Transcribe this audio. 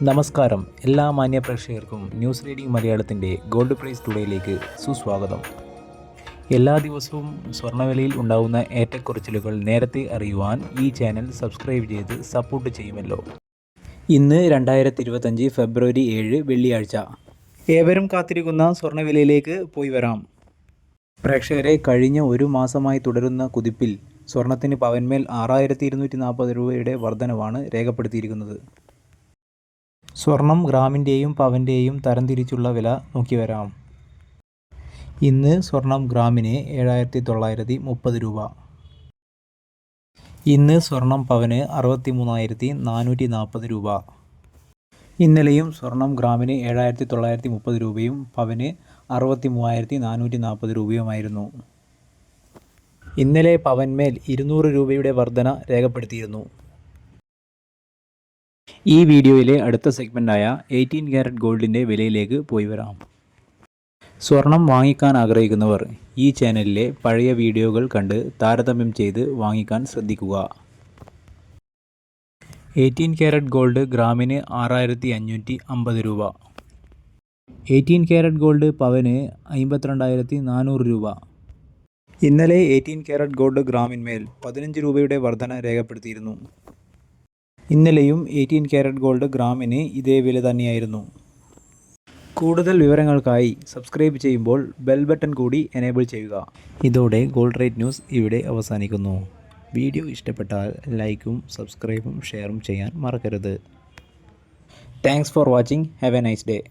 നമസ്കാരം. എല്ലാ മാന്യ പ്രേക്ഷകർക്കും ന്യൂസ് റീഡിംഗ് മലയാളത്തിന്റെ ഗോൾഡ് പ്രൈസ് ടുഡേയിലേക്ക് സുസ്വാഗതം. എല്ലാ ദിവസവും സ്വർണവിലയിൽ ഉണ്ടാകുന്ന ഏറ്റക്കുറച്ചിലുകൾ നേരത്തെ അറിയുവാൻ ഈ ചാനൽ സബ്സ്ക്രൈബ് ചെയ്ത് സപ്പോർട്ട് ചെയ്യുമല്ലോ. ഇന്ന് രണ്ടായിരത്തി ഇരുപത്തഞ്ച് ഫെബ്രുവരി ഏഴ് വെള്ളിയാഴ്ച. ഏവരും കാത്തിരിക്കുന്ന സ്വർണവിലയിലേക്ക് പോയി വരാം. പ്രേക്ഷകരെ കഴിഞ്ഞ ഒരു മാസമായി തുടരുന്ന കുതിപ്പിൽ സ്വർണത്തിന് പവന്മേൽ ആറായിരത്തി ഇരുന്നൂറ്റി നാൽപ്പത് രൂപയുടെ വർധനവാണ് രേഖപ്പെടുത്തിയിരിക്കുന്നത്. സ്വർണം ഗ്രാമിന്റെയും പവന്റെയും തരംതിരിച്ചുള്ള വില നോക്കി വരാം. ഇന്ന് സ്വർണം ഗ്രാമിന് ഏഴായിരത്തി തൊള്ളായിരത്തി മുപ്പത് രൂപ. ഇന്ന് സ്വർണം പവന് അറുപത്തി മൂന്നായിരത്തി നാനൂറ്റി നാൽപ്പത് രൂപ. ഇന്നലെയും സ്വർണം ഗ്രാമിന് ഏഴായിരത്തി തൊള്ളായിരത്തി മുപ്പത് രൂപയും പവന് അറുപത്തി മൂവായിരത്തി നാനൂറ്റി നാൽപ്പത് രൂപയുമായിരുന്നു. ഇന്നലെ പവൻമേൽ ഇരുന്നൂറ് രൂപയുടെ വർധന രേഖപ്പെടുത്തിയിരുന്നു. ഈ വീഡിയോയിലെ അടുത്ത സെഗ്മെന്റായ എയ്റ്റീൻ ക്യാരറ്റ് ഗോൾഡിന്റെ വിലയിലേക്ക് പോയി വരാം. സ്വർണം വാങ്ങിക്കാൻ ആഗ്രഹിക്കുന്നവർ ഈ ചാനലിലെ പഴയ വീഡിയോകൾ കണ്ട് താരതമ്യം ചെയ്ത് വാങ്ങിക്കാൻ ശ്രദ്ധിക്കുക. എയ്റ്റീൻ ക്യാരറ്റ് ഗോൾഡ് ഗ്രാമിന് ആറായിരത്തി അഞ്ഞൂറ്റി അമ്പത് രൂപ. എയ്റ്റീൻ ക്യാരറ്റ് ഗോൾഡ് പവന് അമ്പത്തിരണ്ടായിരത്തി നാനൂറ് രൂപ. ഇന്നലെ എയ്റ്റീൻ ക്യാരറ്റ് ഗോൾഡ് ഗ്രാമിന്മേൽ പതിനഞ്ച് രൂപയുടെ വർധന രേഖപ്പെടുത്തിയിരുന്നു. ഇന്നലെയും എയ്റ്റീൻ ക്യാരറ്റ് ഗോൾഡ് ഗ്രാമിന് ഇതേ വില തന്നെയായിരുന്നു. കൂടുതൽ വിവരങ്ങൾക്കായി സബ്സ്ക്രൈബ് ചെയ്യുമ്പോൾ ബെൽ ബട്ടൺ കൂടി എനേബിൾ ചെയ്യുക. ഇതോടെ ഗോൾഡ് റേറ്റ് ന്യൂസ് ഇവിടെ അവസാനിക്കുന്നു. വീഡിയോ ഇഷ്ടപ്പെട്ടാൽ ലൈക്കും സബ്സ്ക്രൈബും ഷെയറും ചെയ്യാൻ മറക്കരുത്. Thanks for watching. Have a nice day.